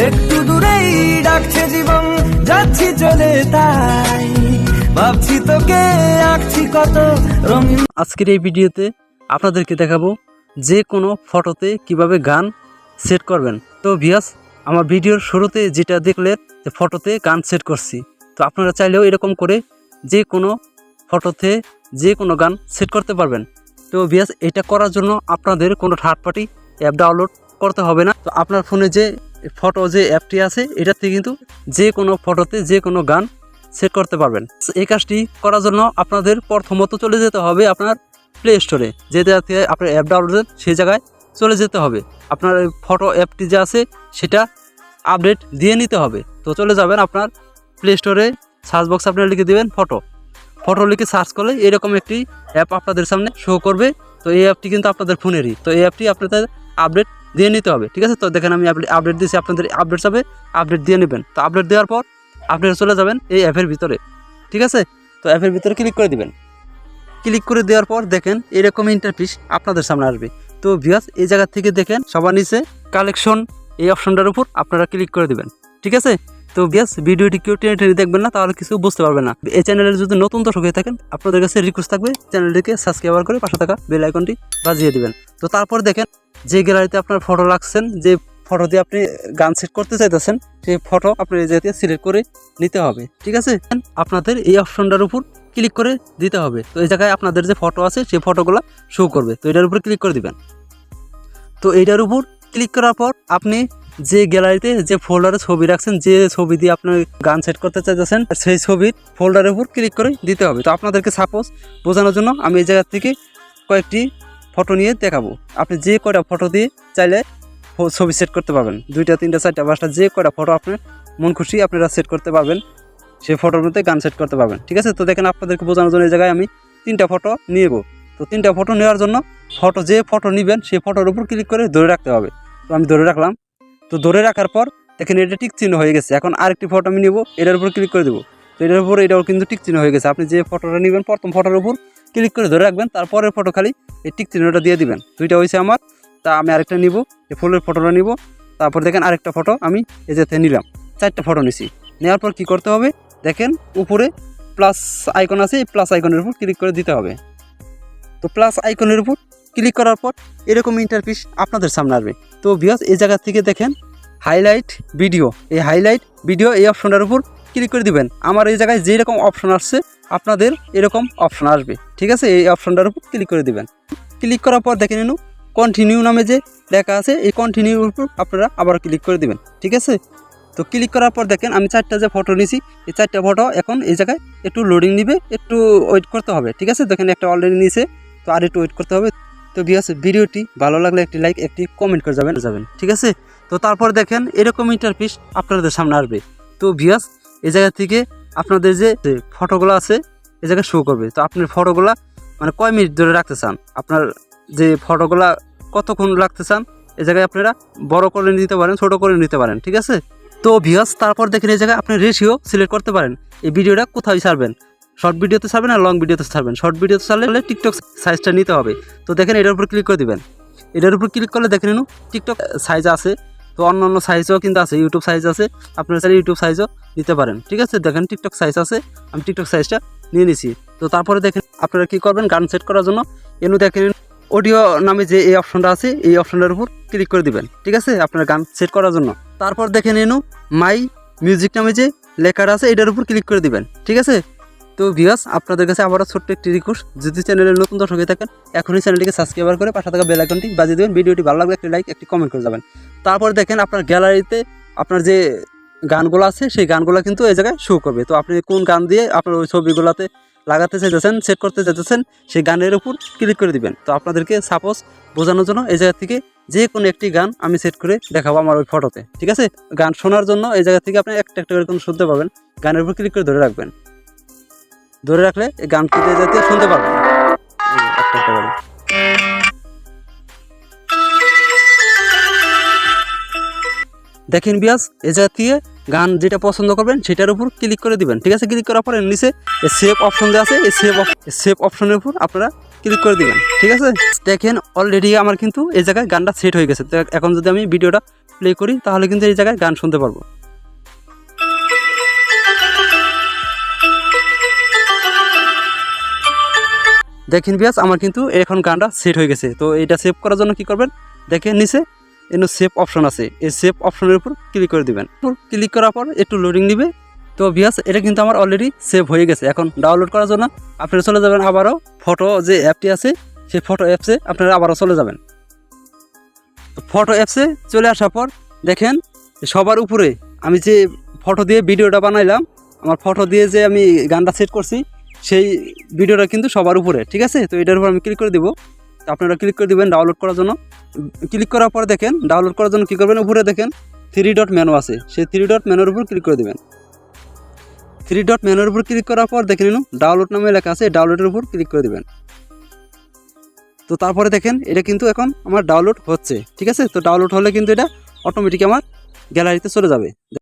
একটু দূরেই ডাকছে জীবন, যাচ্ছি চলে তাই। ভাবছি তোকে, আঁকছি কত রঙিন। আজকের এই ভিডিওতে আপনাদেরকে দেখাবো যে কোনো ফটোতে কীভাবে গান সেট করবেন। তো ভিয়াস আমার ভিডিওর শুরুতে যেটা দেখলেন, যে ফটোতে গান সেট করছি। তো আপনারা চাইলেও এরকম করে যে কোনো ফটোতে যে কোনো গান সেট করতে পারবেন। তো ভিয়াস এটা করার জন্য আপনাদের কোনো থার্ড পার্টি অ্যাপ ডাউনলোড করতে হবে না। তো আপনার ফোনে যে ফটো যে অ্যাপটি আছে এটাতে কিন্তু যে কোনো ফটোতে যে কোনো গান সেট করতে পারবেন। এই কাজটি করার জন্য আপনাদের প্রথমত চলে যেতে হবে আপনার প্লে স্টোরে যে জায়গাতে আপনার অ্যাপ ডাউনলোড সেই জায়গায় চলে যেতে হবে। আপনার ফটো অ্যাপটি যে আছে, সেটা আপডেট দিয়ে নিতে হবে। তো চলে যাবেন আপনার প্লে স্টোরে সার্চ বক্স আপনারা লিখে দেবেন ফটো। ফটো লিখে সার্চ করলে এরকম একটি অ্যাপ আপনাদের সামনে শো করবে। তো এই অ্যাপটি কিন্তু আপনাদের ফোনেরই তো এই অ্যাপটি আপনাদের আপডেট দিয়ে নিতে হবে, ঠিক আছে? তো দেখেন আমি আপডেট দিয়েছি আপনাদের আপডেট যাবে আপডেট দিয়ে নেবেন। তো আপডেট দেওয়ার পর আপনারা চলে যাবেন এই অ্যাপের ভিতরে, ঠিক আছে? তো অ্যাপের ভিতরে ক্লিক করে দিবেন। ক্লিক করে দেওয়ার পর দেখেন এরকম ইন্টারফিস আপনাদের সামনে আসবে। তো ভিয়াস এই জায়গা থেকে দেখেন সবার নিচে কালেকশন এই অপশনটার উপর আপনারা ক্লিক করে দিবেন, ঠিক আছে? তো বিয়াস ভিডিওটি কেউ টেনে টেনে দেখবেন না, তাহলে কিছু বুঝতে পারবেন না। এই চ্যানেলের যদি নতুন দর্শক হয়ে থাকেন, আপনাদের কাছে রিকোয়েস্ট থাকবে চ্যানেলটিকে সাবস্ক্রাইব করে পাশে থাকা বেল আইকনটি বাজিয়ে দেবেন। তো তারপর দেখেন যে গ্যালারিতে আপনার ফটো রাখছেন, যে ফটো দিয়ে আপনি গান সেট করতে চাইতেছেন, সেই ফটো আপনি জায়গাতে সিলেক্ট করে নিতে হবে, ঠিক আছে? আপনাদের এই অপশনটার উপর ক্লিক করে দিতে হবে। তো এই জায়গায় আপনাদের যে ফটো আছে, সেই ফটোগুলো শো করবে। তো এটার উপর ক্লিক করে দিবেন। তো এইটার উপর ক্লিক করার পর আপনি যে গ্যালারিতে যে ফোল্ডারে ছবি রাখছেন, যে ছবি দিয়ে আপনার গান সেট করতে চাইতেছেন, সেই ছবির ফোল্ডারের উপর ক্লিক করে দিতে হবে। তো আপনাদেরকে সাপোজ বোঝানোর জন্য আমি এই জায়গা থেকে কয়েকটি ফটো নিয়ে দেখাবো। আপনি যে কয়টা ফটো দিয়ে চাইলে ছবি সেট করতে পারবেন। দুইটা, তিনটা, চারটা, পাঁচটা যে কয়টা ফটো আপনার মন খুশি আপনারা সেট করতে পারবেন, সেই ফটোর মধ্যে গান সেট করতে পারবেন। ঠিক আছে? তো দেখেন আপনাদেরকে বোঝানোর জন্য এই জায়গায় আমি তিনটা ফটো নিয়েব। তো তিনটা ফটো নেওয়ার জন্য ফটো যে ফটো নেবেন, সেই ফটোর উপর ক্লিক করে ধরে রাখতে হবে। তো আমি ধরে রাখলাম। তো ধরে রাখার পর দেখেন এটা টিক চিহ্ন হয়ে গেছে। এখন আরেকটি ফটো আমি নেব, এটার উপর ক্লিক করে দেবো। তো এটার উপর এটাও কিন্তু টিক চিহ্ন হয়ে গেছে। আপনি যে ফটোটা নেবেন, প্রথম ফটোর উপর ক্লিক করে ধরে রাখবেন, তারপরের ফটো খালি এই টিক চিহ্নটা দিয়ে দিবেন। দুইটা হয়েছে আমার, তা আমি আরেকটা নিব, এই ফুলের ফটোটা নিব। তারপর দেখেন আরেকটা ফটো আমি এই যাতে নিলাম। চারটা ফটো নিছি। নেওয়ার পর কি করতে হবে? দেখেন উপরে প্লাস আইকন আছে, এই প্লাস আইকনের উপর ক্লিক করে দিতে হবে। তো প্লাস আইকনের উপর ক্লিক করার পর এরকম ইন্টারফিস আপনাদের সামনে আসবে। তো বিয়াস এই জায়গা থেকে দেখেন হাইলাইট ভিডিও এই হাইলাইট ভিডিও এই অপশনটার উপর ক্লিক করে দিবেন। আমার এই জায়গায় যেই রকম অপশন আসছে আপনাদের এরকম অপশন আসবে। ঠিক আছে? এই অপশনটার উপর ক্লিক করে দিবেন। ক্লিক করার পর দেখে নিন কন্টিনিউ নামে যে লেখা আছে, এই কন্টিনিউর উপর আপনারা আবার ক্লিক করে দিবেন। ঠিক আছে? তো ক্লিক করার পর দেখেন, আমি চারটা যে ফটো নিয়েছি এই চারটা ফটো এখন এই জায়গায় একটু লোডিং নিবে, একটু ওয়েট করতে হবে। ঠিক আছে? দেখেন একটা অলরেডি নিয়েছে তো আর একটু ওয়েট করতে হবে। তো বিয়াস ভিডিওটি ভালো লাগলে একটি লাইক একটি কমেন্ট করে যাবেন। যাবেন ঠিক আছে? তো তারপর দেখেন, এরকম ইন্টারফিস আপনাদের সামনে আসবে। তো ভিয়াস এই জায়গা থেকে আপনাদের যে ফটোগুলো আছে এই জায়গায় শো করবে। তো আপনার ফটোগুলা মানে কয় মিনিট ধরে রাখতে চান? আপনার যে ফটোগুলা কতক্ষণ রাখতে চান এই জায়গায় আপনারা বড় করে নিতে পারেন, ছোট করে নিতে পারেন, ঠিক আছে? তো ভিয়াস তারপর দেখেন এই জায়গায় আপনি রেশিও সিলেক্ট করতে পারেন। এই ভিডিওটা কোথায় ছাড়বেন? শর্ট ভিডিওতে ছাড়বেন আর লং ভিডিওতে ছাড়বেন? শর্ট ভিডিওতে ছাড়লে টিকটক সাইজটা নিতে হবে। তো দেখেন এটার উপর ক্লিক করে দিবেন। এটার উপর ক্লিক করলে দেখে নিন টিকটক সাইজ আছে। তো অন্য অন্য সাইজও কিন্তু আছে ইউটিউব সাইজ আছে, আপনারা চাইলে ইউটিউব সাইজও নিতে পারেন। ঠিক আছে? দেখেন টিকটক সাইজ আছে, আমি টিকটক সাইজটা নিয়ে নিছি। তো তারপরে দেখেন আপনারা কী করবেন? গান সেট করার জন্য এনু দেখেন অডিও নামে যে এই অপশনটা আছে, এই অপশনটার উপর ক্লিক করে দিবেন। ঠিক আছে? আপনার গান সেট করার জন্য। তারপর দেখেন এনু মাই মিউজিক নামে যে লেখাটা আছে, এটার উপর ক্লিক করে দিবেন। ঠিক আছে? তো ভিউয়ার্স আপনাদের কাছে আবারও ছোট্ট একটি রিকোয়েস্ট যদি চ্যানেলের নতুন দর্শক হয়ে থাকেন, এখনই চ্যানেলটিকে সাবস্ক্রাইব করে পাশে থাকা বেল আইকনটি বাজিয়ে দেবেন। ভিডিওটি ভালো লাগলে একটি লাইক একটি কমেন্ট করে যাবেন। তারপর দেখেন আপনার গ্যালারিতে আপনার যে গানগুলো আছে, সেই গানগুলো কিন্তু এই জায়গায় শো করবে। তো আপনি কোন গান দিয়ে আপনার ওই ছবিগুলোতে লাগাতে চাইতেছেন সেট করতে চাইতেছেন, সেই গানের উপর ক্লিক করে দিবেন। তো আপনাদেরকে সাপোজ বোঝানোর জন্য এই জায়গা থেকে যে কোনো একটি গান আমি সেট করে দেখাবো আমার ওই ফটোতে ঠিক আছে? গান শোনার জন্য এই জায়গা থেকে আপনি একটা একটা করে কোনো শুনতে পাবেন। গানের উপর ক্লিক করে ধরে রাখবেন। ধরে রাখলে এই গান কিন্তু এই জাতীয় শুনতে করে। দেখেন বিয়াস, এ জাতীয় গান যেটা পছন্দ করবেন সেটার উপর ক্লিক করে দিবেন। ঠিক আছে? ক্লিক করার পরে নিচে সেভ অপশন দেওয়া আছে। এই সেভ সেভ অপশনের উপর আপনারা ক্লিক করে দিবেন। ঠিক আছে? দেখেন অলরেডি আমার কিন্তু এই জায়গায় গানটা সেট হয়ে গেছে। তো এখন যদি আমি ভিডিওটা প্লে করি, তাহলে কিন্তু এই জায়গায় গান শুনতে পারব। দেখেন বিয়াস, আমার কিন্তু এখন গানটা সেট হয়ে গেছে। তো এটা সেভ করার জন্য কি করবেন? দেখেন নিচে এখানে সেভ অপশন আছে। এই সেভ অপশনের উপর ক্লিক করে দিবেন। ক্লিক করার পর একটু লোডিং নিবে। তো বিয়াস, এটা কিন্তু আমার অলরেডি সেভ হয়ে গেছে। এখন ডাউনলোড করার জন্য আপনারা চলে যাবেন আবারও ফটো যে অ্যাপটি আছে, সেই ফটো অ্যাপসে আপনারা আবারও চলে যাবেন। ফটো অ্যাপসে চলে আসার পর দেখেন, সবার উপরে আমি যে ফটো দিয়ে ভিডিওটা বানাইলাম, আমার ফটো দিয়ে যে আমি গানটা সেট করছি সেই ভিডিওটা কিন্তু সবার উপরে, ঠিক আছে? তো এটার উপর আমি ক্লিক করে দিব। আপনারা ক্লিক করে দেবেন ডাউনলোড করার জন্য। ক্লিক করার পর দেখেন ডাউনলোড করার জন্য কী করবেন? উপরে দেখেন থ্রি ডট মেনু আছে। সেই থ্রি ডট মেনুর উপর ক্লিক করে দেবেন। থ্রি ডট মেনুর উপর ক্লিক করার পর দেখে নিন ডাউনলোড নামে লেখা আছে ডাউনলোডের উপর ক্লিক করে দিবেন। তো তারপরে দেখেন, এটা কিন্তু এখন আমার ডাউনলোড হচ্ছে, ঠিক আছে? তো ডাউনলোড হলে কিন্তু এটা অটোমেটিক আমার গ্যালারিতে চলে যাবে।